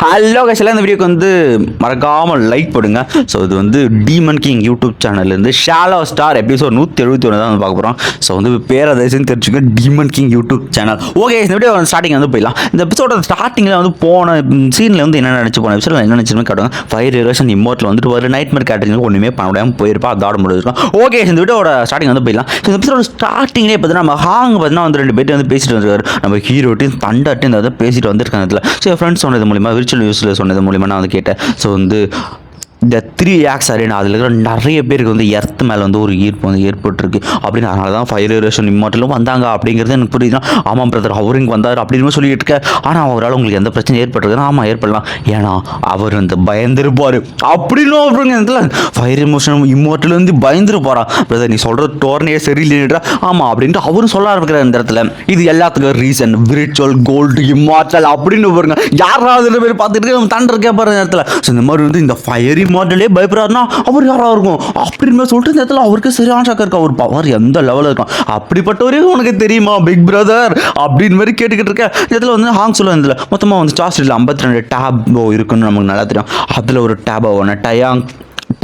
Hello கைஸ்ல இந்த வீடியோக்கு வந்து மறக்காமல் லைக் போடுங்க. ஸோ இது வந்து டீமன் கிங் யூடியூப் சேனல்லேருந்து ஷாலோ ஸ்டார் எபிசோட் நூற்றி எழுபத்தி ஒன்று தான் வந்து பார்க்க போகிறோம் ஸோ வந்து பேரை தயவுசெய்து தெரிஞ்சுக்க demon king YouTube channel okay இந்த வீடியோ ஸ்டார்டிங் வந்து போயிடலாம். இந்த எபிசோட ஸ்டார்டிங்கில் வந்து போன சீனில் வந்து என்ன நினச்சி போன எபிசோட என்ன நினச்சுமே காட்டுவாங்க ஃபயர் ரிலேஷன் இம்மோட்டில் வந்துட்டு ஒரு நைட் மேர் கேட்டரிங் ஒன்றுமே பண்ண முடியாமல் போயிருப்பா. அதோட முடிஞ்சிருக்கும். ஓகே இந்த வீடியோட ஸ்டார்டிங் வந்து போயிடலாம். இந்த எபிசோட ஸ்டார்டிங்லேயே பார்த்தீங்கன்னா நம்ம ஹாங் பார்த்தீங்கன்னா வந்து ரெண்டு பேர்ட்டு வந்து பேசிட்டு வந்துருக்காரு. நம்ம ஹீரோட்டையும் தண்டாட்டையும் இந்த வந்து பேசிட்டு வந்திருக்காங்க இதில். ஸோ என் ஃப்ரெண்ட்ஸ் சொன்னது மூலியமாக ஸ்பிரிச்சுவல் யூஸில் சொன்னது மூலிமா நான் வந்து கேட்டேன். ஸோ வந்து இந்த த்ரீ ஆக்ஸ் அரேனா அதில் இருக்கிற நிறைய பேருக்கு வந்து எர்த் மேலே வந்து ஒரு ஈர்ப்பு வந்து ஏற்பட்டிருக்கு. அப்படின்னு அதனால தான் ஃபயர் ரேஷன் இம்மாட்டிலும் வந்தாங்க அப்படிங்கிறது எனக்கு புரியுதுன்னா ஆமாம் பிரதர் அவர் இங்கே வந்தார் அப்படின்னு சொல்லிட்டு இருக்க. ஆனால் அவரால் உங்களுக்கு எந்த பிரச்சனையும் ஏற்பட்டிருக்குன்னா ஆமாம் ஏற்படலாம். ஏன்னா அவர் வந்து பயந்துருப்பார். அப்படின்னு அவருங்க இதில். ஃபயர் இமோஷன் இம்மோர்ட்டில் வந்து பயந்துருப்பாரா? பிரதர் நீ சொல்கிற டோர்னையே சரியில்லைன்றா ஆமாம் அப்படின்ட்டு அவரும் சொல்ல ஆரம்பிக்கிறார் இந்த இடத்துல. இது எல்லாத்துக்கும் ரீசன் விரிச்சுவல் கோல்டு இம்மார்ட்டல் அப்படின்னு பாருங்க. யாராவது ரெண்டு பேர் பார்த்துட்டு தண்டர் கேட்பாரு இந்த இடத்துல. ஸோ இந்த மாதிரி வந்து இந்த ஃபயர் மாடலே பயப்படுறாருன்னா அவர் யாராக இருக்கும்? அப்படின்னு சொல்லிட்டு இந்த இடத்துல அவருக்கு சரியான ஷாக்காக இருக்கு அவர் பவர் எந்த லெவலில் இருக்கும் அப்படிப்பட்டவரே உனக்கு தெரியுமா பிக் பிரதர் அப்படின்னு மாதிரி கேட்டுக்கிட்டு இருக்கேன் இந்த இடத்துல வந்து ஹாங் சொல்லுவேன் இதில் மொத்தமாக வந்து ஸ்டார்ஸ்டில் ஐம்பத்தி ரெண்டு டேப் இருக்குன்னு நமக்கு நல்லா தெரியும். அதில் ஒரு டேபோ ஒன்று டயாங்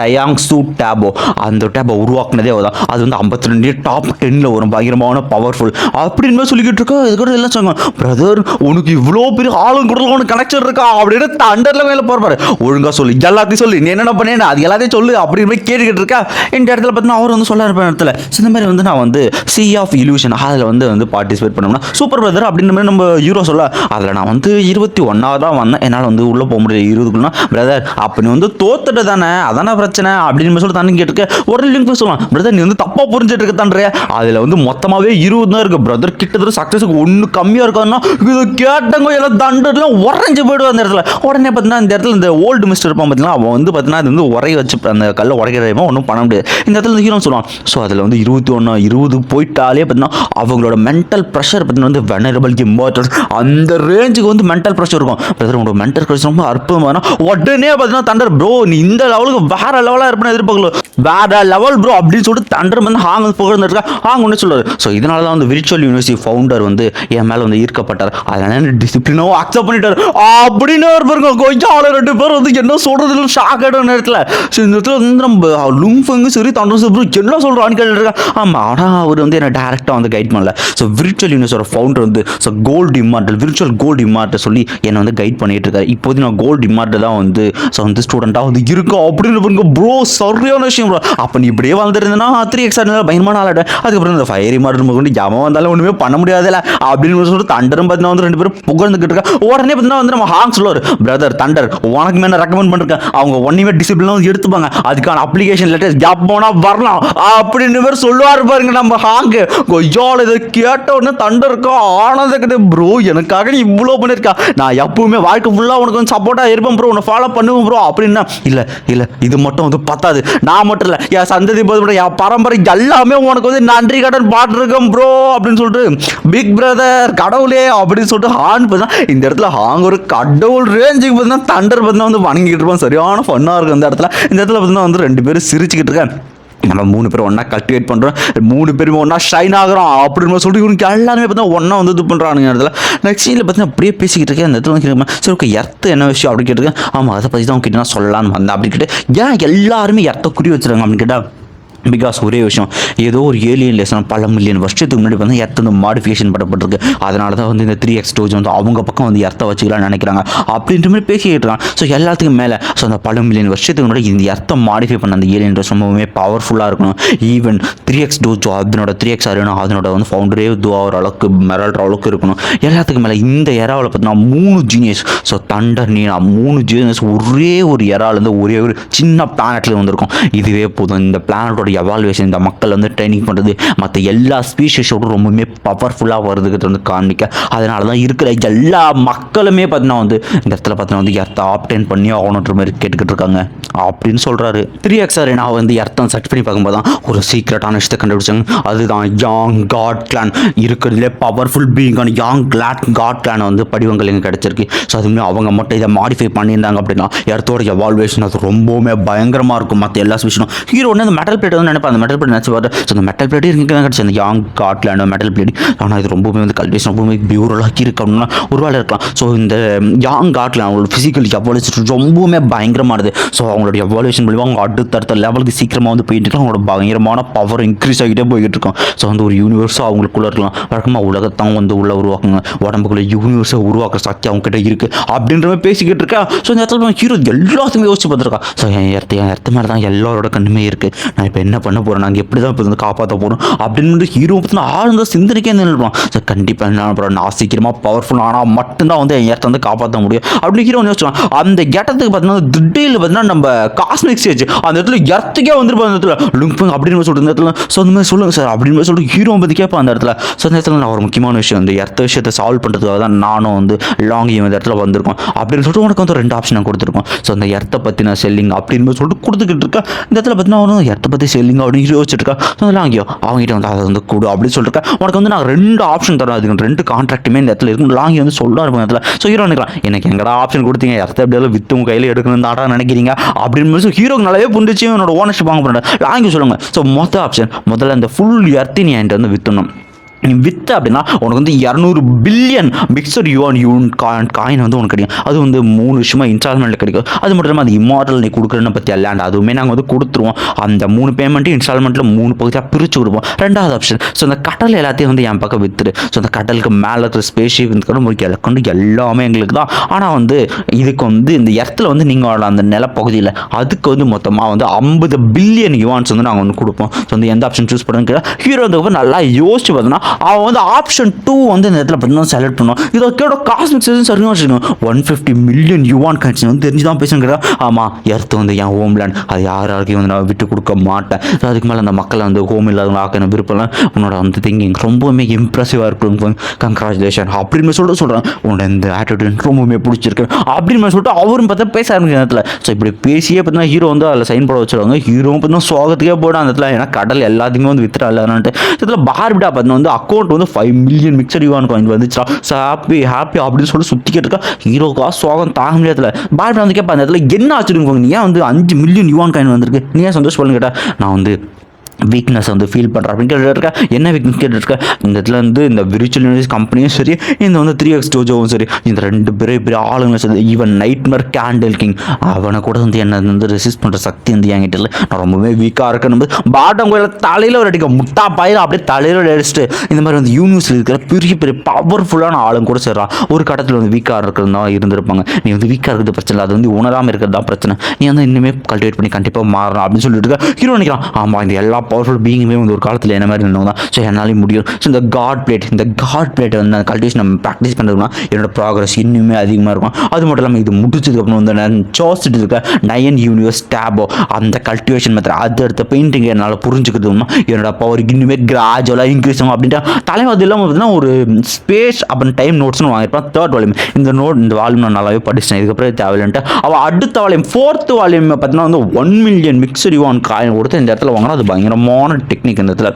டயாங் சூ டேபோ அந்த டேபை உருவாக்குனதே அவதான் அது வந்து ஐம்பத்தி ரெண்டு டாப் டென்னில் வரும். பயங்கரமான பவர்ஃபுல் அப்படின்னு சொல்லிக்கிட்டு இருக்கா. இது கூட எல்லாம் சொன்னாங்க பிரதர் உனக்கு இவ்வளோ பெரிய ஆளும் கூட உனக்கு கனெக்ஷன் இருக்கா? அப்படின்னு தண்டரில் மேலே போகிறாரு ஒழுங்காக சொல்லி எல்லாத்தையும் சொல்லி. நீ என்னென்ன பண்ணேன் அது எல்லாத்தையும் சொல்லு. அப்படின்னு போய் கேட்டுக்கிட்டு இருக்கா. இந்த இடத்துல பார்த்தீங்கன்னா அவர் வந்து சொல்ல இருப்பேன் இடத்துல. இந்த மாதிரி வந்து நான் வந்து சி ஆஃப் இலூஷன் அதில் வந்து வந்து பார்ட்டிசிபேட் பண்ணோம்னா சூப்பர் பிரதர் அப்படின்ற மாதிரி நம்ம ஹீரோ சொல்ல அதில் நான் வந்து இருபத்தி ஒன்றாவது தான் வந்தேன். என்னால் வந்து உள்ளே போக முடியாது இருபதுக்குள்ளா பிரதர் அப்படின்னு வந்து தோத்துட்டு தானே? அதானே பிரச்சனை? பிரச்சனை அப்படின்னு சொல்லி தண்ணி கேட்டிருக்க உடனே லிங்க் சொல்லலாம் பிரதர் நீ வந்து தப்பாக புரிஞ்சுட்டு இருக்க அதில் வந்து மொத்தமாகவே இருபது தான் இருக்கு. பிரதர் கிட்டத்தட்ட சக்ஸஸுக்கு ஒன்று கம்மியாக இருக்காதுன்னா இது கேட்டவங்க எல்லாம் தண்டுலாம் உறைஞ்சு போயிடுவோம் அந்த இடத்துல. உடனே பார்த்தீங்கன்னா இந்த இடத்துல இந்த ஓல்டு மிஸ்டர் இருப்பான் பார்த்தீங்கன்னா அவன் வந்து பார்த்தீங்கன்னா அது வந்து உரைய வச்சு அந்த கல்லை உடைக்கிறவன் ஒன்றும் பண்ண முடியாது. இந்த இடத்துல இந்த ஹீரோ சொல்லுவான். ஸோ அதில் வந்து இருபத்தி ஒன்று இருபது போயிட்டாலே பார்த்தீங்கன்னா அவங்களோட மென்டல் ப்ரெஷர் பார்த்தீங்கன்னா வந்து வெனரபிள் இம்பார்ட்டன்ஸ் அந்த ரேஞ்சுக்கு வந்து மென்டல் ப்ரெஷர் இருக்கும். பிரதர் உங்களோட மென்டல் ப்ரெஷர் ரொம்ப அற்புதமான உடனே பார்த்தீங்கன்னா தண்டர் ப்ரோ நீ இந்த லெவலுக்கு வேற லெவலாக இருப்பேன் எதிர்பார்க்கல. வேற லெவல் ப்ரோ அப்படின்னு சொல்லிட்டு தண்டர் வந்து ஹாங் வந்து புகழ்ந்துருக்கா ஹாங் ஒன்று சொல்லுவார் ஸோ இதனால தான் வந்து விர்ச்சுவல் யூனிவர்சிட்டி ஃபவுண்டர் வந்து என் மேலே வந்து ஈர்க்கப்பட்டார். அதனால டிசிப்ளினோ அக்செப்ட் பண்ணிட்டார். அப்படின்னு ஒரு பாருங்க கொஞ்சம் ஆளு ரெண்டு பேர் வந்து என்ன சொல்றது ஷாக் ஆகிடும் நேரத்தில். ஸோ இந்த இடத்துல வந்து நம்ம லுங்ஃபங்கு சரி தண்டர் ப்ரோ என்ன சொல்கிறான்னு கேட்டுருக்கா ஆமாம் ஆனால் அவர் வந்து என்ன டேரெக்டாக வந்து கைட் பண்ணல. ஸோ விர்ச்சுவல் யூனிவர்ஸோட ஃபவுண்டர் வந்து so gold immortal virtual gold இம்மார்ட்டை சொல்லி என்னை வந்து கைட் பண்ணிட்டு இருக்காரு. இப்போது நான் கோல்டு இம்மார்ட்டல் தான் வந்து ஸோ வந்து ஸ்டூடெண்ட்டாக வந்து இருக்கோம் அப்படின்னு பாருங்க ப்ரோ சரியான விஷயம் ப்ரோ அப்போ நீ இப்படியே வளர்ந்துருந்தேன்னா த்ரீ எக்ஸ் பயங்கரமான ஆளாட அதுக்கப்புறம் இந்த ஃபயரி மாடல் கொண்டு ஜாமம் வந்தாலும் ஒன்றுமே பண்ண முடியாதுல்ல அப்படின்னு சொல்லிட்டு தண்டரும் பார்த்தீங்கன்னா வந்து ரெண்டு பேரும் புகழ்ந்துக்கிட்டு இருக்கா உடனே பார்த்தீங்கன்னா வந்து நம்ம ஹாங் சொல்லுவார் பிரதர் தண்டர் உனக்கு மேலே ரெக்கமெண்ட் பண்ணிருக்கேன். அவங்க ஒன்றுமே டிசிப்ளின் வந்து எடுத்துப்பாங்க. அதுக்கான அப்ளிகேஷன் லெட்டர் ஜாப் போனால் வரலாம். அப்படின்னு பேர் சொல்லுவார் பாருங்க நம்ம ஹாங்கு. கொய்யால் இதை கேட்ட உடனே தண்டருக்கா ஆனந்த கிட்ட ப்ரோ எனக்காக நீ இவ்வளோ பண்ணியிருக்கா நான் எப்பவுமே வாழ்க்கை ஃபுல்லாக உனக்கு வந்து சப்போர்ட்டாக இருப்பேன் ப்ரோ உன்னை ஃபாலோ பண்ணுவேன் ப்ரோ அப்படின்னா இல்லை இல்லை இது மட்டும் வந்து பத்தாது. நான் மட்டும் இல்லை என் சந்ததி போது என் பரம்பரை எல்லாமே உனக்கு வந்து நன்றி கடன் பாட்டிருக்கேன் ப்ரோ அப்படின்னு சொல்லிட்டு பிக் பிரதர் கடவுளே அப்படின்னு சொல்லிட்டு ஹான் பார்த்தா இந்த இடத்துல ஹாங் ஒரு கடவுள் ரேஞ்சுக்கு பார்த்தீங்கன்னா தண்டர் பார்த்தீங்கன்னா வந்து வணங்கிட்டு இருப்பான். சரியான ஃபன்னாக இருக்கும் இந்த இடத்துல. இந்த இடத்துல பார்த்தீங்கன்னா வந்து ரெண்டு பேரும் சிரிச்சுக்கிட்டு இருக்கேன். நம்ம மூணு பேரும் ஒன்றா கல்டிவேட் பண்ணுறோம் மூணு பேருமே ஒன்றா ஷைன் ஆகிறோம். அப்படின்னு சொல்லிட்டு இவனுக்கு எல்லாருமே பார்த்தா ஒன்றா வந்து இது பண்ணுறானுங்க இடத்துல நெக்ஸ்ட் சீனில் பார்த்தீங்கன்னா அப்படியே பேசிக்கிட்டு இருக்கேன். அந்த இடத்துல கேட்குமா கேட்குறேன் சரி ஓகே எர்த்து என்ன விஷயம் அப்படின்னு கேட்டுருக்கேன். ஆமாம் அதை பற்றி தான் உங்ககிட்ட நான் சொல்லலாம்னு வந்தேன் அப்படின்னு கேட்டு ஏன் எல்லாருமே எர்த்தை குறி வச்சுருங்க அப்படின்னு கேட்டால் பிகாஸ் ஒரே விஷயம் ஏதோ ஒரு ஏலியன் லெசன் பல மில்லியன் வருஷத்துக்கு முன்னாடி வந்து எர்த் வந்து மாடிஃபிகேஷன் பண்ணப்பட்டிருக்கு. அதனால தான் வந்து இந்த த்ரீ எக்ஸ் டோஜ் வந்து அவங்க பக்கம் வந்து எர்த்தை வச்சுக்கலாம்னு நினைக்கிறாங்க. அப்படின்ற மாதிரி பேசிக்கிட்டு இருக்காங்க. ஸோ எல்லாத்துக்கும் மேலே ஸோ அந்த பல மில்லியன் வருஷத்துக்கு முன்னாடி இந்த எர்த்தை மாடிஃபை பண்ண அந்த ஏலியன் ட்ரெஸ் ரொம்பவுமே பவர்ஃபுல்லாக இருக்கணும். ஈவன் த்ரீ எக்ஸ் டோஜ் அதனோட த்ரீ எக்ஸ் அறியணும் அதனோட வந்து ஃபவுண்டரே துவாகிற அளவுக்கு மிரள்ற அளவுக்கு இருக்கணும். எல்லாத்துக்கும் மேலே இந்த எராவில் பார்த்தீங்கன்னா மூணு ஜீனியஸ் ஸோ தண்டர் நீனா மூணு ஜீனியஸ் ஒரே ஒரு எறாலேருந்து ஒரே ஒரு சின்ன பிளானட்ல வந்திருக்கும். இதுவே போதும். இந்த பிளானட்டோட எவால்வேஷன் இந்த மக்கள் வந்து ட்ரைனிங் பண்ணுறது மற்ற எல்லா ஸ்பீஷஸோட ரொம்பவுமே பவர்ஃபுல்லாக வருதுங்கிறது வந்து காண்பிக்க. அதனால தான் இருக்கிற எல்லா மக்களுமே பார்த்தீங்கன்னா வந்து இந்த இடத்துல பார்த்தீங்கன்னா வந்து எர்த்தை ஆப்டைன் பண்ணி ஆகணுன்ற மாதிரி கேட்டுக்கிட்டு இருக்காங்க. அப்படின்னு சொல்கிறாரு த்ரீ எக்ஸ் நான் வந்து எர்த்தம் சர்ச் பண்ணி பார்க்கும்போது தான் ஒரு சீக்ரெட்டான விஷயத்தை கண்டுபிடிச்சாங்க. அதுதான் யாங் காட் கிளான் இருக்கிறதுலே பவர்ஃபுல் பீங்கான யாங் கிளாட் காட் கிளான் வந்து படிவங்கள் எங்கே கிடச்சிருக்கு. ஸோ அதுவுமே அவங்க மட்டும் இதை மாடிஃபை பண்ணியிருந்தாங்க அப்படின்னா எர்த்தோட எவால்வேஷன் அது ரொம்பவுமே பயங்கரமாக இருக்கும். மற்ற எல்லா ஸ்பீஷனும் ஹீரோ வந்து அந்த மெட்டல் பிளேட் வந்து நினைப்பேன். அந்த மெட்டல் பிளேட் நினச்சி பார்த்தேன் ஸோ அந்த மெட்டல் பிளேட் இங்கே தான் கிடச்சி அந்த யாங் காட்லேண்ட் மெட்டல் பிளேட் ஆனால் இது ரொம்பவே வந்து கல்வேஷன் ரொம்பவே பியூரலாக இருக்கணும்னா ஒரு வேலை இருக்கலாம். ஸோ இந்த யாங் காட்டில் அவங்களோட ஃபிசிக்கல் எவாலுவேஷன் ரொம்பவுமே பயங்கரமானது. ஸோ அவங்களோட எவாலுவேஷன் மூலிமா அவங்க அடுத்தடுத்த லெவலுக்கு சீக்கிரமாக வந்து போயிட்டு இருக்கலாம் அவங்களோட பயங்கரமான பவர் இன்க்ரீஸ் ஆகிட்டே போய்கிட்டு இருக்கோம். ஸோ வந்து ஒரு யூனிவர்ஸாக அவங்களுக்குள்ள இருக்கலாம். வழக்கமாக உலகத்தான் வந்து உள்ள உருவாக்குங்க. உடம்புக்குள்ளே யூனிவர்ஸை உருவாக்குற சக்தி அவங்க இருக்குது அப்படின்ற மாதிரி பேசிக்கிட்டு இருக்கா. ஸோ இந்த இடத்துல ஹீரோ எல்லாத்தையுமே யோசிச்சு பார்த்துருக்கா. ஸோ என் இடத்து என் இடத்து மேலே தான் எல்லாரோட கண்ணுமே இருக்குது நான் இப்போ என்ன என்ன பண்ண போகிறோம் நாங்கள் எப்படி தான் இப்போ வந்து காப்பாற்ற போகிறோம் அப்படின்னு ஹீரோ பற்றின ஆழ்ந்த சிந்தனைக்கே நினைப்போம் ஸோ கண்டிப்பாக என்ன பண்ணுறோம் நான் சீக்கிரமாக பவர்ஃபுல் ஆனால் மட்டும்தான் வந்து என் இடத்த வந்து காப்பாற்ற முடியும். அப்படின்னு ஹீரோ யோசிச்சான் அந்த கெட்டத்துக்கு பார்த்தீங்கன்னா திடீர்னு பார்த்தீங்கன்னா நம்ம காஸ்மிக் ஸ்டேஜ் அந்த இடத்துல எர்த்துக்கே வந்துருப்போம் அந்த இடத்துல. லுங்பங் அப்படின்னு சொல்லிட்டு இந்த இடத்துல. ஸோ அந்த மாதிரி சொல்லுங்கள் சார் அப்படின்னு மாதிரி சொல்லிட்டு ஹீரோ பற்றி கேட்பேன் அந்த இடத்துல. ஸோ அந்த இடத்துல நான் ஒரு முக்கியமான விஷயம் வந்து எர்த்த விஷயத்தை சால்வ் பண்ணுறதுக்காக தான் நானும் வந்து லாங் இந்த இடத்துல வந்திருக்கோம். அப்படின்னு சொல்லிட்டு உனக்கு வந்து ரெண்டு ஆப்ஷன் கொடுத்துருக்கோம். ஸோ அந்த எர்த்தை பற்றி நான் செல்லிங் அப்படின்னு சொல்லிட்டு கொடுத்துக்கிட்டு இருக்கேன் இந்த இடத்துல பார்த்தீங்கன்னா அவனும் எர்த்தை பற்றி இல்லைங்க அப்படின்னு யோசிச்சுருக்கா அதெல்லாம் அங்கேயோ அவங்ககிட்ட வந்து அதை வந்து கொடு அப்படின்னு சொல்லிட்டு உனக்கு வந்து நான் ரெண்டு ஆப்ஷன் தரேன். அதுக்கு ரெண்டு கான்ட்ராக்ட்டுமே இந்த இடத்துல இருக்கும் லாங்கி வந்து சொல்ல இருக்கும் இடத்துல. ஸோ ஹீரோ நினைக்கலாம் எனக்கு எங்கடா ஆப்ஷன் கொடுத்தீங்க? எர்த்தை எப்படியாவது வித்து உங்கள் கையில் எடுக்கணும் தாடா நினைக்கிறீங்க? அப்படின்னு சொல்லி ஹீரோக்கு நல்லாவே புரிஞ்சிச்சு. என்னோட ஓனர்ஷிப் வாங்க போகிறேன் லாங்கி சொல்லுங்க. ஸோ மொத்த ஆப்ஷன் முதல்ல அந்த ஃபுல் எர்த்தி நீ என்கிட்ட வந்து வித்துணும். நீ அப்படின்னா உனக்கு வந்து இரநூறு பில்லியன் மிக்சர் யூன் யூன் காயின் வந்து உனக்கு கிடைக்கும். அது வந்து மூணு வருஷமாக இன்ஸ்டால்மெண்ட்டில் கிடைக்கும். அது மட்டும் இல்லாமல் அது இம்மார்டல் நீ கொடுக்குறேன்னு பற்றி லேண்ட் அதுவுமே நாங்கள் வந்து கொடுத்துருவோம். அந்த மூணு பேமெண்ட்டும் இன்ஸ்டால்மெண்ட்டில் மூணு பகுதியாக பிரித்து விடுவோம். ரெண்டாவது ஆப்ஷன் ஸோ அந்த கடல் எல்லாத்தையும் வந்து என் பக்கம் வித்துரு ஸோ அந்த கடலுக்கு மேலே இருக்கிற ஸ்பேஷிப் இந்த கொண்டு எல்லாமே எங்களுக்கு தான். ஆனால் வந்து இதுக்கு வந்து இந்த இடத்துல வந்து நீங்கள் அந்த நிலப்பகுதியில் அதுக்கு வந்து மொத்தமாக வந்து ஐம்பது பில்லியன் யுவான்ஸ் வந்து நாங்கள் வந்து கொடுப்போம். ஸோ வந்து எந்த ஆப்ஷன் சூஸ் பண்ணுங்க ஹீரோ வந்து நல்லா யோசிச்சு பார்த்தோன்னா அவன் வந்து ஆப்ஷன் டூ வந்து இந்த இடத்துல பார்த்தீங்கன்னா செலக்ட் பண்ணுவான். இதோ கேட காஸ்மிக் சீசன் சரியாக வச்சுக்கணும் ஒன் ஃபிஃப்டி மில்லியன் யுவான் கட்சி வந்து தெரிஞ்சு தான் பேசுங்க ஆமாம் எர்த்து வந்து என் ஹோம்லேண்ட் அது யார் யாருக்கும் வந்து நான் விட்டு கொடுக்க மாட்டேன். அதுக்கு மேலே அந்த மக்களை வந்து ஹோம் இல்லாதவங்க ஆக்கணும் விருப்பம் உன்னோட வந்து திங்கிங் ரொம்பவுமே இம்ப்ரெசிவாக இருக்கும். கங்க்ராச்சுலேஷன் அப்படின்னு சொல்லிட்டு சொல்கிறேன் உன்னோட இந்த ஆட்டிடியூட் ரொம்பவுமே பிடிச்சிருக்கு. அப்படின்னு சொல்லிட்டு அவரும் பார்த்தா பேச ஆரம்பிக்கிற இடத்துல. ஸோ இப்படி பேசியே பார்த்தீங்கன்னா ஹீரோ வந்து அதில் சைன் போட வச்சிருவாங்க. ஹீரோ பார்த்தீங்கன்னா சோகத்துக்கே போட அந்த இடத்துல. ஏன்னா கடல் எல்லாத்தையுமே வந்து வித்துறா இதில் பார்பிடா பார்த்தீங்கன்னா வந்து அக்கௌண்ட் வந்து five million mixer yuan coin வந்துச்சா ஸோ ஹாப்பி ஹாப்பி அப்படின்னு சொல்லிட்டு சுற்றிக்கிட்டு இருக்கா. ஹீரோக்கா சோகம் தாங்க முடியாதுல. பாய் வந்து கேட்பா அந்த இடத்துல என்ன ஆச்சுருங்க நீ ஏன் வந்து அஞ்சு மில்லியன் யுவான் காயின் வந்திருக்கு? நீ ஏன் சந்தோஷம் கேட்டா? நான் வந்து வீக்னஸ் வந்து ஃபீல் பண்ணுறா அப்படின்னு கேட்டுருக்க என்ன வீக்னஸ் கேட்டுருக்க இந்த இடத்துல வந்து இந்த விர்ச்சுவல் யூனிவர்ஸ் கம்பெனியும் சரி இந்த வந்து த்ரீ எக்ஸ் டோஜோவும் சரி இந்த ரெண்டு பெரிய பெரிய ஆளுங்களும் சரி even nightmare candle king அவனை கூட வந்து என்ன வந்து ரெசிஸ்ட் பண்ணுற சக்தி வந்து என்கிட்ட இல்லை. நான் ரொம்பவே வீக்காக இருக்கணும் பாட்டம் கோயிலில் தலையில் ஒரு அடிக்க முட்டா பயிர் அப்படியே தலையில் அடிச்சுட்டு இந்த மாதிரி வந்து யூனிவர்ஸில் இருக்கிற பெரிய பெரிய பவர்ஃபுல்லான ஆளுங்க கூட சேர்றான் ஒரு கட்டத்தில் வந்து வீக்காக இருக்கிறதா இருந்திருப்பாங்க. நீ வந்து வீக்காக இருக்கிறது பிரச்சனை இல்லை அது வந்து உணராமல் இருக்கிறது தான் பிரச்சனை. நீ வந்து இன்னுமே கல்டிவேட் பண்ணி கண்டிப்பாக மாறணும் அப்படின்னு சொல்லிட்டு இருக்க. ஹீரோ நினைக்கிறான் ஆமாம் இந்த எல்லா பவர்ஃபுல் பீயிங்குமே வந்து ஒரு காலத்தில் என்ன மாதிரி இருந்தவங்க தான் ஸோ என்னாலையும் முடியும். ஸோ இந்த காட் பிளேட் இந்த காட் பிளேட்டை வந்து அந்த கல்டிவேஷன் நம்ம ப்ராக்டிஸ் பண்ணுறதுனா என்னோட ப்ராக்ரஸ் இன்னுமே அதிகமாக இருக்கும். அது மட்டும் இல்லாமல் இது முடிச்சதுக்கப்புறம் வந்து நான் சோசிட்டு இருக்க நயன் யூனிவர்ஸ் டேபோ அந்த கல்டிவேஷன் மெத்தட் அது அடுத்த பெயிண்டிங் என்னால் புரிஞ்சுக்கிறதுனா என்னோட பவர் இன்னுமே கிராஜுவலாக இன்க்ரீஸ் ஆகும் அப்படின்ட்டு தலைவர் அது இல்லாமல் பார்த்தீங்கன்னா ஒரு ஸ்பேஸ் அப்புறம் டைம் நோட்ஸ்னு வாங்கியிருப்பான் தேர்ட் வால்யூம் இந்த நோட் இந்த வால்யூம் நான் நல்லாவே படிச்சேன் இதுக்கப்புறம் தேவையில்லைன்ட்டு. அவள் அடுத்த வால்யூம் ஃபோர்த் வால்யூம் பார்த்தீங்கன்னா வந்து ஒன் மில்லியன் மிக்சர் ஆன் காயின் கொடுத்து இந்த இடத்துல வாங்கினா அது பயங்கரமான டெக்னிக் இந்த இடத்துல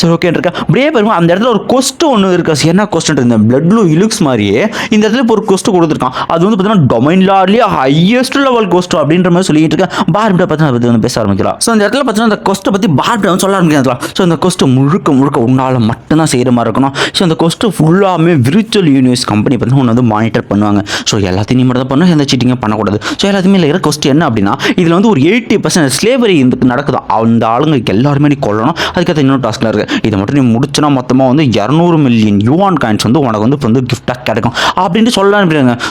சரி ஓகே இருக்கா அப்படியே பாருங்க அந்த இடத்துல ஒரு கொஸ்ட் ஒன்று இருக்கா. என்ன கொஸ்ட் இந்த பிளட் ப்ளூ இலுக்ஸ் மாதிரியே இந்த இடத்துல இப்போ ஒரு கொஸ்ட் கொடுத்துருக்கான். அது வந்து பார்த்தீங்கன்னா டொமைன் லார்லேயே ஹையஸ்ட் லெவல் கொஸ்ட் அப்படின்ற மாதிரி சொல்லிட்டு இருக்கேன். பார்பிட்டா பற்றி அதை பற்றி வந்து பேச ஆரம்பிக்கலாம். ஸோ அந்த இடத்துல பார்த்தீங்கன்னா அந்த கொஸ்ட்டை பற்றி பார்பிட்டா வந்து சொல்ல ஆரம்பிக்கலாம். ஸோ அந்த கொஸ்ட்டு முழுக்க முழுக்க உன்னால் மட்டும்தான் செய்கிற மாதிரி இருக்கணும். ஸோ அந்த கொஸ்ட்டு ஃபுல்லாமே விர்ச்சுவல் யூனிவர்ஸ் கம்பெனி பார்த்தீங்கன்னா ஒன்று வந்து மானிட்டர் பண்ணுவாங்க. ஸோ எல்லாத்தையும் நீ மட்டும் தான் பண்ணணும். எந்த சீட்டிங்கும் பண்ணக்கூடாது. ஸோ எல்லாத்தையுமே இருக்கிற கொஸ்ட் என்ன அப்படின்னா இதில் வந்து ஒரு எயிட்டி பர்சன்ட் ஸ்லேவரி நடக்குது. அந்த ஆளுங்களுக்கு எல்லாருமே நீ கொள்ளணும் அதுக்கேற்ற இன்னொரு டாஸ்க்கில் இருக்குது இதை மட்டும் நீ முடிச்சுனா மொத்தமாக வந்து இரநூறு மில்லியன் யூவான் காயின்ஸ் வந்து உனக்கு வந்து இப்போ வந்து கிஃப்டாக கிடைக்கும். அப்படின்ட்டு சொல்லலாம்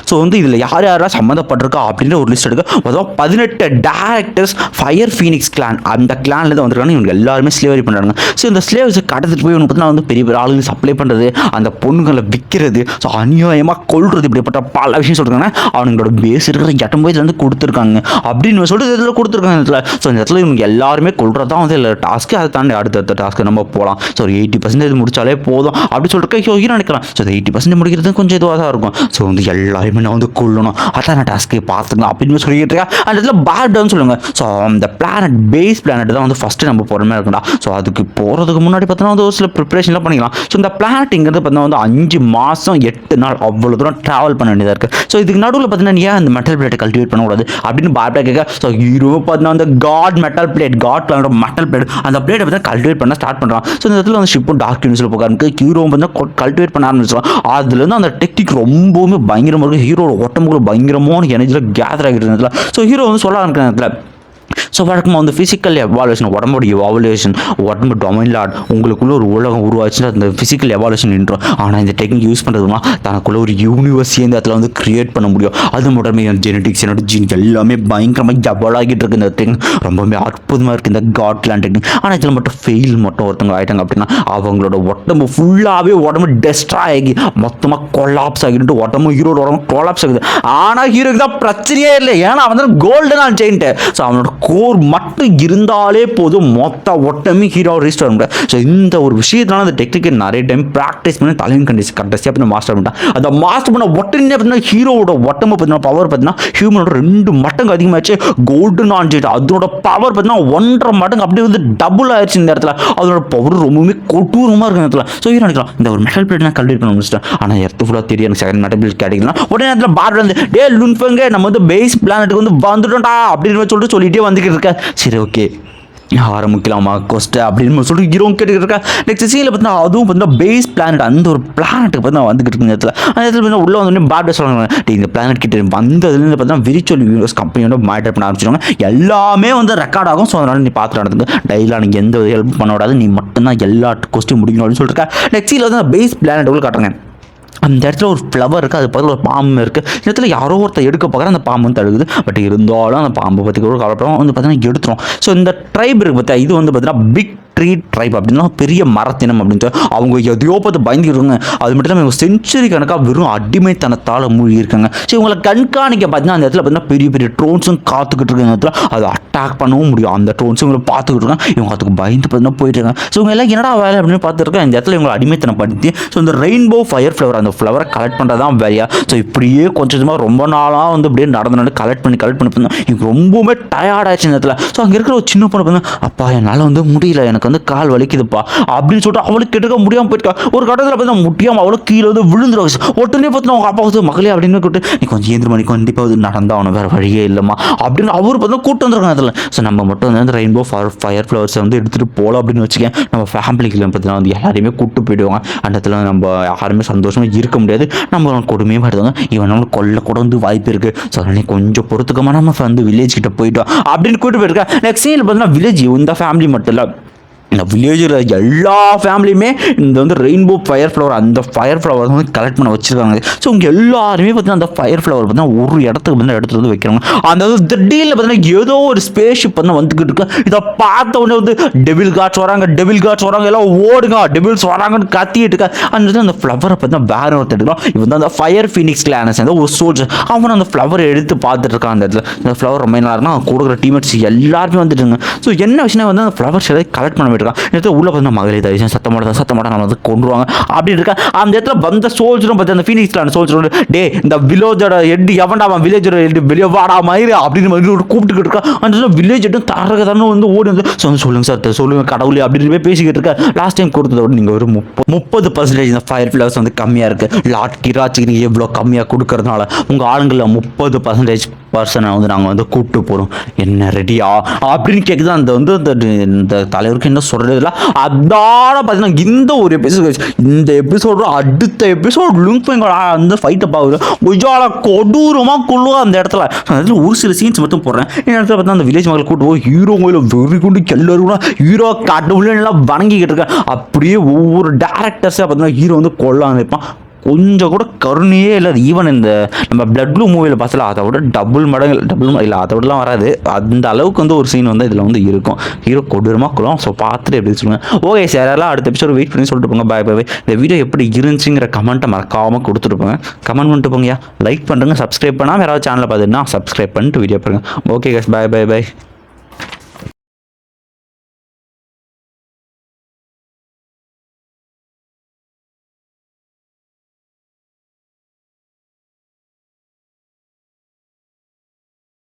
ஸோ வந்து இதில் யார் யாரெல்லாம் சம்மந்தப்பட்டிருக்கா அப்படின்ற ஒரு லிஸ்ட் எடுக்க மொத்தம் பதினெட்டு டேரக்டர்ஸ் ஃபயர் ஃபீனிக்ஸ் கிளான் அந்த கிளான்லேருந்து வந்திருக்காங்க. இவங்க எல்லாருமே ஸ்லேவரி பண்ணுறாங்க ஸோ இந்த ஸ்லேவர்ஸை கடத்திட்டு போய் இவங்க பார்த்தீங்கன்னா வந்து பெரிய பெரிய ஆளுங்க சப்ளை பண்ணுறது அந்த பொண்ணுங்களை விற்கிறது ஸோ அநியாயமாக கொள்வது இப்படிப்பட்ட பல விஷயம் சொல்கிறாங்க அவங்களோட பேஸ் இருக்கிற எட்டம் போய் கொடுத்துருக்காங்க. அப்படின்னு சொல்லிட்டு இதில் கொடுத்துருக்காங்க இதில் ஸோ இந்த இடத்துல இவங்க எல்லாருமே கொள்றது தான் வந்து இல்லை டாஸ்க்கு அதை தாண்டி அடுத்தடுத்த டாஸ்க்கு நம்ம போகலாம் ஸோ ஒரு எயிட்டி பர்சன்டேஜ் முடிச்சாலே போதும். அப்படி சொல்லிட்டு ஹீரோ நினைக்கலாம் ஸோ எயிட்டி பர்சன்டேஜ் முடிக்கிறது கொஞ்சம் இதுவாக தான் இருக்கும். ஸோ வந்து எல்லாருமே நான் வந்து கொள்ளணும் அதான் நான் டாஸ்க்கே பார்த்துக்கலாம் அப்படின்னு சொல்லிட்டு இருக்கேன் அந்த இடத்துல பேட்னு சொல்லுங்கள் ஸோ அந்த பிளானட் பேஸ் பிளானட் தான் வந்து ஃபஸ்ட்டு நம்ம போகிற மாதிரி இருக்கும்டா. ஸோ அதுக்கு போகிறதுக்கு முன்னாடி பார்த்தோன்னா வந்து ஒரு சில ப்ரிப்பரேஷன்லாம் பண்ணிக்கலாம். ஸோ இந்த பிளானட்டுங்கிறது பார்த்தீங்கன்னா வந்து அஞ்சு மாதம் எட்டு நாள் அவ்வளோ தூரம் ட்ராவல் பண்ண வேண்டியதாக இருக்குது ஸோ இதுக்கு நடுவில் பார்த்தீங்கன்னா ஏன் அந்த மெட்டல் பிளேட்டை கல்டிவேட் பண்ணக்கூடாது? அப்படின்னு பார்ப்பா கேட்க ஸோ ஹீரோ பார்த்தீங்கன்னா அந்த காட் மெட்டல் பிளேட் காட் பிளானோட மெட்டல் பிளேட் அந்த பிளேட்டை பார்த்தீங்கன்னா கல்டிவேட் பண்ண ஸ்டார்ட் பண்ணுறான் ஸோ இந்த இடத்துல வந்து ஷிப்பும் டார்க் யூனிஸில் போக ஆரம்பிக்கு ஹீரோ வந்து கல்டிவேட் பண்ண ஆரம்பிச்சிடும் அதுலேருந்து அந்த டெக்னிக் ரொம்பவுமே பயங்கரமாக இருக்கும் ஹீரோட உடம்புக்குள்ள பயங்கரமான எனர்ஜியில் கேதர் ஆகிட்டு இருந்ததுல. ஸோ ஹீரோ வந்து சொல்ல ஆரம்பிக்கிற நேரத்தில் ஸோ வழக்கமாக வந்து ஃபிசிக்கல் எவாலுவேஷன் உடம்போட எவாலுவேஷன் உடம்பு டொமைன் உங்களுக்குள்ள ஒரு உலகம் உருவாச்சுன்னா அந்த ஃபிசிக்கல் எவாலுவேஷன் நின்றோம். ஆனால் இந்த டெக்னிக் யூஸ் பண்ணுறதுனா தனக்குள்ள ஒரு யூனிவர்ஸ் இந்த இடத்துல வந்து கிரியேட் பண்ண முடியும். அது மட்டுமே ஜெனடிக்ஸ் என்னோட ஜீன் எல்லாமே பயங்கரமாக எவாலாகிட்டு இருக்கு இந்த டெக்னிக் ரொம்பவே அற்புதமாக இருக்குது இந்த காட்லாண்ட் டெக்னிக் ஆனால் இதில் மட்டும் ஃபெயில் மட்டும் ஒருத்தவங்க ஆகிட்டாங்க அப்படின்னா அவங்களோட உடம்பு ஃபுல்லாகவே உடம்பு டெஸ்ட்ராய் ஆகி மொத்தமாக கொலாப்ஸ் ஆகிட்டு உடம்பு ஹீரோட உடம்பு கொலாப்ஸ் ஆகுது. ஆனால் ஹீரோக்கு தான் பிரச்சனையே இல்லை. ஏன்னா அவன் கோல்டன் ஆன் செயின்ட்டு ஸோ அவனோட கோர் மட்டும் இருந்தாலே போதும். மொத்த ஒட்டமே ஹீரோ ரீஸ்டோர் பண்ண ஸோ இந்த ஒரு விஷயத்தினால அந்த டெக்னிக்கை நிறைய டைம் ப்ராக்டிஸ் பண்ணி தலைவன் கண்டிச்சு கடைசியாக பண்ணி மாஸ்டர் பண்ணிட்டான் அந்த மாஸ்டர் பண்ண ஒட்டனே பார்த்தீங்கன்னா ஹீரோவோட ஒட்டமை பார்த்தீங்கன்னா பவர் பார்த்தீங்கன்னா ஹியூமனோட ரெண்டு மடங்கு அதிகமாச்சு கோல்டன் ஆன்ஜெட் அதோட பவர் பார்த்தீங்கன்னா ஒன்றரை மடங்கு அப்படியே வந்து டபுள் ஆயிடுச்சு இந்த இடத்துல. அதோட பவர் ரொம்பவுமே கொடூரமாக இருக்கும் இடத்துல. ஸோ ஹீரோ நினைக்கலாம் இந்த ஒரு மெட்டல் பிளேட் நான் கல்வி பண்ண முடிச்சிட்டேன் ஆனால் எர்த்து ஃபுல்லாக தெரியும் எனக்கு செகண்ட் மெட்டல் பிளேட் கிடைக்கலாம் உடனே இடத்துல பார் வந்து டே லுன்ஃபங்க நம்ம வந்து பேஸ் பிளானட்டுக்கு வந்து வந்துட்டோம்டா அப்படின்னு சொல்லிட்டு சொல்லிட்டே வந்துக்கிட்டு இருக்க சரி ஓகே ஆரம்பிக்கலாமா கொஸ்ட் அப்படின்னு சொல்லிட்டு ஹீரோ கேட்டுக்கிட்டு இருக்கா. நெக்ஸ்ட் சீனில் பார்த்தீங்கன்னா அதுவும் பார்த்தீங்கன்னா பேஸ் பிளானட் அந்த ஒரு பிளானட்டுக்கு பார்த்தீங்கன்னா வந்துகிட்டு இருக்கு இந்த இடத்துல அந்த இடத்துல பார்த்தீங்கன்னா உள்ள வந்து பாட் சொல்லுவாங்க டேய் இந்த பிளானட் கிட்ட வந்ததுலேருந்து பார்த்தீங்கன்னா விரிச்சுவல் யூனிவர்ஸ் கம்பெனியோட மேட்டர் பண்ண ஆரம்பிச்சிருவாங்க. எல்லாமே வந்து ரெக்கார்ட் ஆகும். ஸோ அதனால நீ பார்த்து நடந்துங்க டைலாக நீங்கள் எந்த ஹெல்ப் பண்ண விடாது. நீ மட்டும்தான் எல்லா கொஸ்டின் முடிக்கணும் அப்படின்னு சொல்லிட்டு நெக்ஸ்ட் சீனில் வந்து பேஸ் பிளானட் உள்ள காட்டுறாங்க. அந்த இடத்துல ஒரு ஃப்ளவர் இருக்குது அது பக்கத்தில் ஒரு பாம்பு இருக்குது இந்த இடத்துல யாரோ ஒருத்தர் எடுக்க பார்க்குற அந்த பாம்பு வந்து தழுகுது பட் இருந்தாலும் அந்த பாம்பை பற்றி கூட கவலைப்படும் வந்து பார்த்தீங்கன்னா எடுத்துரும். ஸோ இந்த ட்ரைப் இருக்குது பார்த்தா இது வந்து பார்த்தீங்கன்னா பிக் ட்ரீ ட்ரைப் அப்படின்னா பெரிய மரத்தினம் அப்படின்னு சொல்லி அவங்க எதையோ பார்த்து பயந்துருக்காங்க அது மட்டும் இல்லாமல் இவங்க செஞ்சுரி கணக்காக வெறும் அடிமைத்தனத்தால் மூழ்கி இருக்காங்க ஸோ இவங்களை கண்காணிக்க பார்த்தீங்கன்னா அந்த இடத்துல பார்த்தீங்கன்னா பெரிய பெரிய ட்ரோன்ஸும் காத்துக்கிட்டு இருக்க இடத்துல அதை அட்டாக் பண்ணவும் முடியும். அந்த ட்ரோன்ஸும் இவங்களை பார்த்துக்கிட்டு இருக்காங்க. இவங்க அதுக்கு பயந்து பார்த்தீங்கன்னா போயிட்டு இருக்காங்க. ஸோ இவங்க எல்லாம் என்னடா வேலை அப்படின்னு பார்த்துருக்காங்க இந்த இடத்துல இவங்களை அடிமைத்தனம் படுத்தி ஸோ இந்த ரெயின்போ ஃபயர் ஃப்ளவர் அந்த ஃப்ளவரை கலெக்ட் பண்ணுறது தான் வேலையா? ஸோ இப்படியே கொஞ்சம் கொஞ்சமாக ரொம்ப நாளாக வந்து அப்படியே நடந்து நடந்து கலெக்ட் பண்ணி கலெக்ட் பண்ணி பண்ணி இவங்க ரொம்பவுமே டயர்டாகிடுச்சு இந்த இடத்துல. ஸோ அங்கே இருக்கிற ஒரு சின்ன பொண்ணு பார்த்தீங்கன்னா அப்பா என்னால் வந்து முடியல. எனக்கு வந்து கால் வலிக்குதுப்பா. அப்படின்னு சொல்லிட்டு அவளுக்கு கெட்டுக்க முடியாமல் போயிருக்கா. ஒரு கட்டத்தில் பார்த்தீங்கன்னா முடியாமல் அவளும் கீழே வந்து விழுந்துருவாங்க உடனே பார்த்து அவங்க அப்பா வந்து மகளே அப்படின்னு கூட்டு நீ கொஞ்சம் ஏந்திரமா மணி கண்டிப்பாக வந்து நடந்தாகணும் வேறு வழியே இல்லைம்மா. அப்படின்னு அவர் பார்த்தா கூட்டு வந்துருக்காங்க அதில் ஸோ நம்ம மட்டும் வந்து அந்த ரெயின்போ ஃபார் ஃபயர் ஃப்ளவர்ஸை வந்து எடுத்துகிட்டு போகலாம் அப்படின்னு வச்சுக்கேன். நம்ம ஃபேமிலிக்கு பார்த்தீங்கன்னா வந்து எல்லாரையுமே கூட்டு போயிடுவாங்க. அந்த இடத்துல நம்ம யாருமே சந்தோஷமாக இருக்க முடியாது. நம்ம கொடுமையும் படுத்துவாங்க இவன் நம்மளை கொல்ல கூட வந்து வாய்ப்பு இருக்குது ஸோ அதனால் கொஞ்சம் பொறுத்துக்கமாக நம்ம வந்து வில்லேஜ் கிட்ட போயிட்டோம் அப்படின்னு கூட்டு போயிருக்கேன் நெக்ஸ்ட் சீனில் பார்த்தீங்கன்னா வில்லேஜ் இந்த ஃபேமிலி மட்டும் இல்லை. இந்த வில்லேஜில் எல்லா ஃபேமிலியுமே இந்த வந்து ரெயின்போ ஃபயர் ஃப்ளவர் அந்த ஃபயர் ஃப்ளவர் வந்து கலெக்ட் பண்ண வச்சிருக்காங்க. ஸோ இங்கே எல்லாருமே பார்த்தீங்கன்னா அந்த ஃபயர் ஃப்ளவர் பார்த்தீங்கன்னா ஒரு இடத்துக்கு வந்து எடுத்துகிட்டு வந்து வைக்கிறாங்க. அந்த திடீர்னு பார்த்தீங்கன்னா ஏதோ ஒரு ஸ்பேஸ் ஷிப் வந்து வந்துக்கிட்டு இருக்கு. இதை பார்த்த உடனே வந்து டெபிள் காட்ஸ் வராங்க டெபிள் காட்ஸ் வராங்க எல்லாம் ஓடுங்க டெபிள்ஸ் வராங்கன்னு கத்திட்டு இருக்கா. அந்த அந்த ஃப்ளவரை பார்த்தீங்கன்னா வேற ஒருத்தர் எடுக்கலாம் இவன் தான் அந்த ஃபயர் ஃபீனிக்ஸ் கிளானஸ் அந்த ஒரு சோல்ஜர் அவன் அந்த ஃப்ளவரை எடுத்து பார்த்துட்டு இருக்கான் அந்த இடத்துல. இந்த ஃப்ளவர் ரொம்ப நல்லா இருக்குன்னா கொடுக்குற டீமேட்ஸ் எல்லாருமே வந்துட்டுங்க ஸோ என்ன விஷயம் வந்து அந்த ஃப்ளவர்ஸ் எல்லாம் கலெக்ட் பண்ண இருக்கான் இந்த இடத்துல உள்ள பார்த்தா மகளே தரிசனம் சத்தமாட சத்தமாட நம்ம வந்து கொண்டுருவாங்க அப்படின்னு இருக்கா அந்த இடத்துல வந்த சோல்ஜரும் பார்த்து அந்த ஃபீனிக்ஸில் அந்த சோல்ஜர் டே இந்த வில்லேஜோட எட்டு எவன்டா அவன் வில்லேஜோட எட்டு வெளியே வாடா மாதிரி அப்படின்னு வந்து ஒரு கூப்பிட்டுக்கிட்டு இருக்கா அந்த இடத்துல வில்லேஜ் எட்டும் தரக தானே வந்து ஓடி வந்து சொல்லுங்க சார் சொல்லுங்க கடவுளே அப்படின்னு போய் பேசிக்கிட்டு இருக்கா லாஸ்ட் டைம் கொடுத்தத விட நீங்கள் ஒரு முப்பது முப்பது பர்சன்டேஜ் இந்த ஃபயர் ஃப்ளவர்ஸ் வந்து கம்மியாக இருக்குது லாட் கிராச்சுக்கு நீங்கள் எவ்வளோ கம்மியாக கொடுக்கறதுனால உங்கள் ஆளுங்களில் முப்பது பர்சன்டேஜ் பர்சனை வந்து நாங்கள் வந்து கூப்பிட்டு போகிறோம் என்ன ரெடியா அப்படின்னு கேட்குது அந்த வந்து அந்த இந்த தலைவருக்கு என்ன சொல்கிறதுல அதான பார்த்தீங்கன்னா இந்த ஒரு எபிசோட் இந்த எபிசோடு அடுத்த எபிசோட் லிங்க் வந்து ஃபைட்டை பார்க்குது உஜால கொடூரமாக கொள்ளுவா அந்த இடத்துல. அதில் ஒரு சில சீன்ஸ் மட்டும் போடுறேன். இந்த இடத்துல பார்த்தா அந்த வில்லேஜ் மக்கள் கூட்டு போய் ஹீரோ கோயில வெறி கொண்டு எல்லாரும் ஹீரோ காட்டு எல்லாம் வணங்கிக்கிட்டு இருக்கேன் அப்படியே ஒவ்வொரு டேரக்டர்ஸாக பார்த்தீங்கன்னா ஹீரோ வந்து கொள்ள நினைப்பான் கொஞ்சம் கூட கருணையே இல்லை. ஈவன் இந்த நம்ம பிளட் ப்ளூ மூவியில் பார்த்தல அதை விட டபுள் மடங்கு டபுள் இல்லை அதை விடலாம் வராது. அந்த அளவுக்கு வந்து ஒரு சீன் வந்து இதில் வந்து இருக்கும். ஹீரோ கொடூரமாக குளம் ஸோ பார்த்துட்டு எப்படி சொல்லுங்கள் ஓகே சார் எல்லாம் அடுத்த எபிசோட் வெயிட் பண்ணி சொல்லிட்டு போங்க. பாய் பாய் இந்த வீடியோ எப்படி இருந்துச்சுங்கிற கமெண்ட்டை மறக்காமல் கொடுத்துருப்போங்க கமெண்ட் பண்ணிட்டு போங்கயா லைக் பண்ணுறங்க சப்ஸ்கிரைப் பண்ணால் யாராவது சேனலை பார்த்துன்னா சப்ஸ்கிரைப் பண்ணிட்டு வீடியோ பாருங்க. ஓகே கஸ் பாய் பாய் பாய்